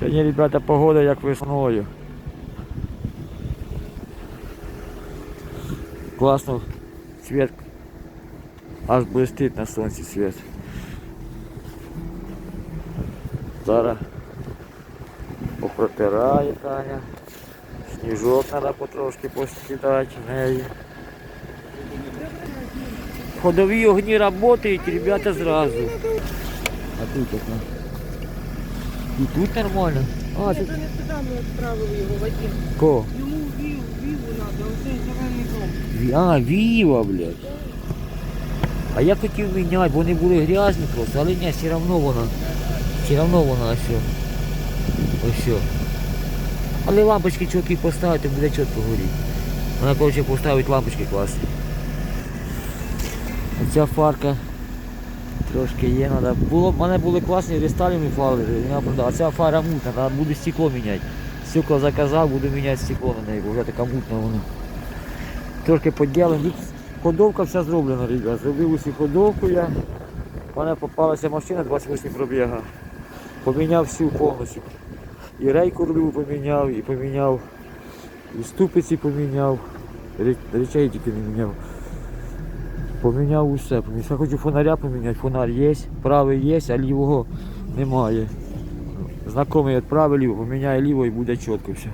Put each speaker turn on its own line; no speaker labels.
Сьогодні, ребята, погода як весною. Класно світ аж блистить на сонці світ. Зараз попротирає Таня. Сніжок треба потрошки поскидати в неї. Ходові огні працюють, ребята зразу. А тут як? Ну? І тут нормально. А,
Ні, то не туди ми відправили його, Вадим.
ко?
Йому вів, віву треба, оцей зелений дом.
Ві- А, Віва, блядь. А я хотів міняти, вони були грязні просто, але ні, все одно воно. Все одно воно ось. о. Ось. о. Але лампочки чіткі поставити, буде чітко горіти. Вона коротше поставить лампочки класні. Оця фарка трошки є, надо. Було, в мене були класні рестайлінги фари. А ця фара мутна, треба буде стекло міняти. Стекло заказав, буду міняти стекло на неї, бо вже така мутна вона. Трошки поділимо. Ходовка вся зроблена, ребят. Зробив усю ходовку я. В мене попалася машина 28 пробіга. Поміняв всю повністю. І рейку рулю поміняв, і поміняв, і ступиці поміняв. Речей тільки не міняв. Поміняв усе. Я хочу фонаря поміняти. Фонар є, правий є, а лівого немає. Знайомий відправив ліво, поміняє ліво і буде чітко все.